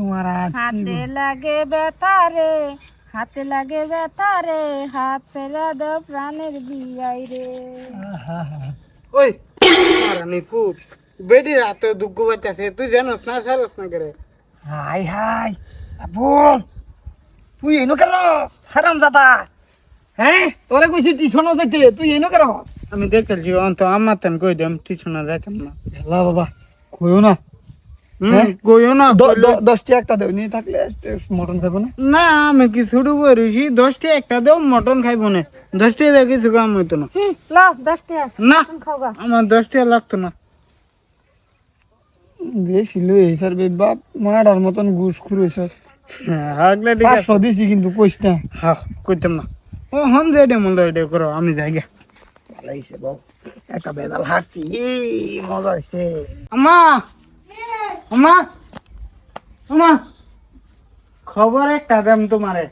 তোমার হাতে লাগে ব্যথা রে হাতে লাগে ব্যথা রে হাত ছেড়ে দাও প্রাণের বিয়াই রে। ওই মারানি খুব বেডি রাতে দুঃখ বাচ্চাছে তুই জানোস না সারস না করে? হাই হাই বল তুই এনো কেরস হারাম জাদা। হ্যাঁ তোরে কইছি টিউশনও যাইতে তুই এনো কেরস আমি দেখেছি অন্ত আমার তেন কই দেম টিউশনে যাইতাম না। বাবা কইও না। হুম, হ্যাঁ? না দশটি একটা দেও নিয়ে থাকলে মটন খাব না? না আমি কি শুরু করেছি দশটি একটা দেও মটন খাইব না। দশটি কিছু কাম হইতো না। না আমার দশটি লাগতো না। বেশি লই স্যার বে বাপ মারার মতন ঘুষ খুঁড়েছস হ্যাঁ, হাগলে পাঁচশো দিছি কিন্তু কইস না। হ্যাঁ কইতাম না। ও হন যে এটা মূল্য এটা করো আমি যাই গে। ভালো হয়েছে বাবু একটা বেদাল হাঁটছি মজা হয়েছে আমা আমা আমা খবর একটা দেম তোমারে।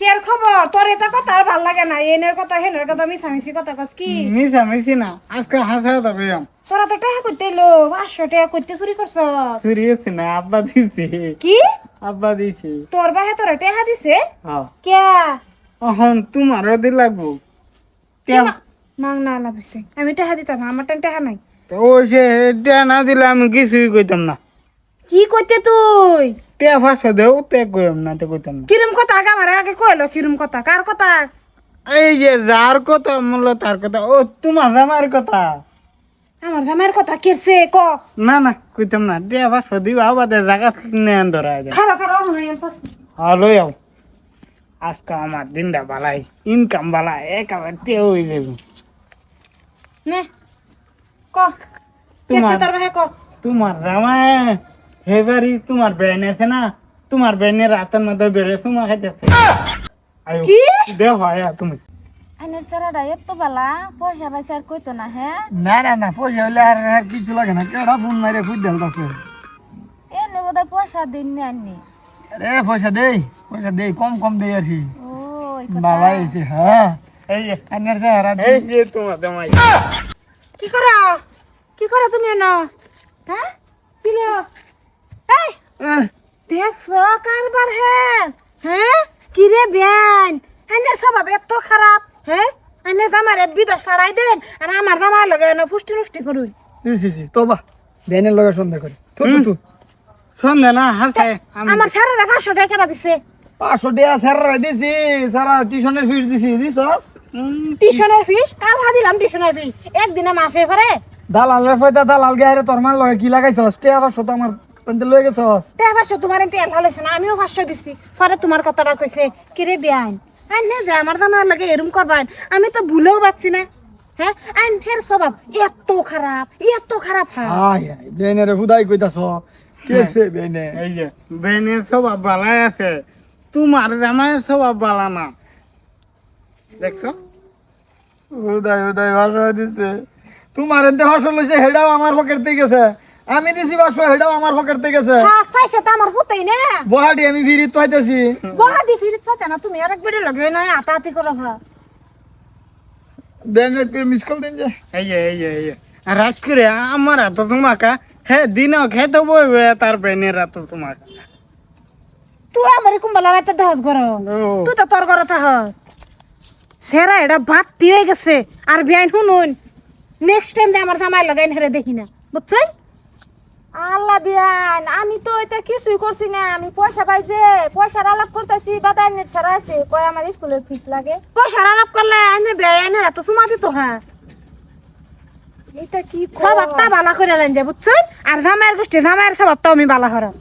কের খবর? তোর এটা কথা আর ভালো লাগে না। এনের কথা হেনের কথা মিশামিশি কথা কস কি? মিশা মিশি না। আজকে হাসা তবে তোরা তো টাকা করতে এলো পাঁচশো টাকা করতে চুরি করছ। সিরিয়াস না আব্বা দিছে। কি? আব্বা দিছে। তোর বাহে তোরা টাকা দিছে? কে অহন তোমারও দি লাগবো। মাং না লাভিছে আমি টাকা দিতাম আমার টান টাকা নাই। তো ও সে এটা না দিলে আমি কিছুই কইতাম না। কি করতে তুই? তে ফাঁসা দেও তে কইম না তে কইতাম না। কিরম কথা? আগে আমার আগে কইলো কিরম কথা? কার কথা? এই যে যার কথা মূল্য তার কথা। ও তোমার আমার কথা। আমার কথা কেরছে? ক। না না কইতাম না। তে ফাঁসা দিবা আবাদে জায়গা নেন ধরা যায় খারো খারো হনাই পাস। হ্যালো যাও আজকে আমার দিনটা বালাই ইনকাম বালা একেবারে তে যাবে নে ক। তোমার- তোর ক। তোমার জামাই হেবারি তোমার বেন আছে না? তোমার বেনের রাতের মধ্যে ধরে সুমা খাইতেছে। কি? দেহ হয় তুমি। আইনের ছেড়াটা এত বেলা পয়সা আর কইতো না হ্যাঁ না না না পয়সা হইলে আর আর কিছু লাগে না কেডা ফোন মারে ফুট দেলতাছে এনে বোধহয় পয়সা দিন নি আননি আরে পয়সা দেই পয়সা দেই কম কম দেই আছি ও বাবা হ্যাঁ। এই যে। আইনার এই যে তোমার জামাই। কি করো? কি করো তুমি এনো? হ্যাঁ? কি দেখছ কারবার হ্যাঁ হ্যাঁ কি রে বিয়ান আইনের স্বভাব এত খারাপ হ্যাঁ আইনে জামারে বিদা ছাড়াই দেন আর আমার জামার লগে এনে ফুষ্টি নুষ্টি করুই সি সি সি তোবা বেনের লগে সন্ধ্যা করে থু থু থু। সন্ধ্যা না হাসে আমি আমার সারা পাঁচশো টাকা কেনা দিছে। পাঁচশো টাকা স্যার দিছি সারা টিউশনের ফিস দিছি দিছস? টিউশনের ফিস দিলাম টিউশনের ফিস একদিনে মাফে করে দালালের ফয়দা দালাল গায়ে তোর মার লগে কি লাগাইছস? টিয়া পাঁচশো তো আমার লয়ে গেছস? তে তোমার না আমিও দিছি। পরে তোমার কথাটা কইছে কিরে বিয়ান আইন নে যে আমার জামার লাগে এরম আমি তো ভুলেও পাচ্ছি না। হ্যাঁ? আইন হের স্বভাব এত খারাপ এত খারাপ হয়। আয় হুদাই কইতাছ। কেছে বেনে এই যে বেনের স্বভাব বালাই আছে তোমার জামাই স্বভাব বালা না। দেখছ? হুদাই হুদাই ভাষা দিছে। তোমার এতে ভাষা লইছে হেডাও আমার পকেট থেকে গেছে। আমি দিছি ভাষা হেডাও আমার পকেট থেকে গেছে। থাক পাইছে তো আমার পুতেই না। বহাটি আমি ভিড়িত পাইতেছি। বহাদি ফিরিত পাতে না তুমি আরেক বেড়ে লগে নয় আতাহাতি করো ভা বেন রাত মিস কল দিন যে। এই যে এই যে এই যে। আর রাত করে আমার এত তোমাকা হে দিন খেতে বইবে তার বেনের এত তোমাকা। তুই আমার কুম্বালা রাতে দহস করো তুই তো তোর ঘরে থাক সেরা এটা বাতি হয়ে গেছে। আর বিয়াইন শুনুন নেক্সট টাইম যে আমার জামাই লাগাইন হেরে দেখি না। বুঝছেন? আল্লাহ বিয়ান আমি তো এটা কিছুই করছি না আমি পয়সা পাই যে পয়সার আলাপ করতেছি বাদাইনের ছাড়া আছে কয় আমার স্কুলের ফিস লাগে। পয়সার আলাপ করলে আইনে ব্যয় আইনের এত সুমা দিত হ্যাঁ। এটা কি স্বভাবটা বালা করে লেন যে বুঝছেন? আর জামাইয়ের গোষ্ঠী জামাইয়ের স্বভাবটাও আমি বালা করাম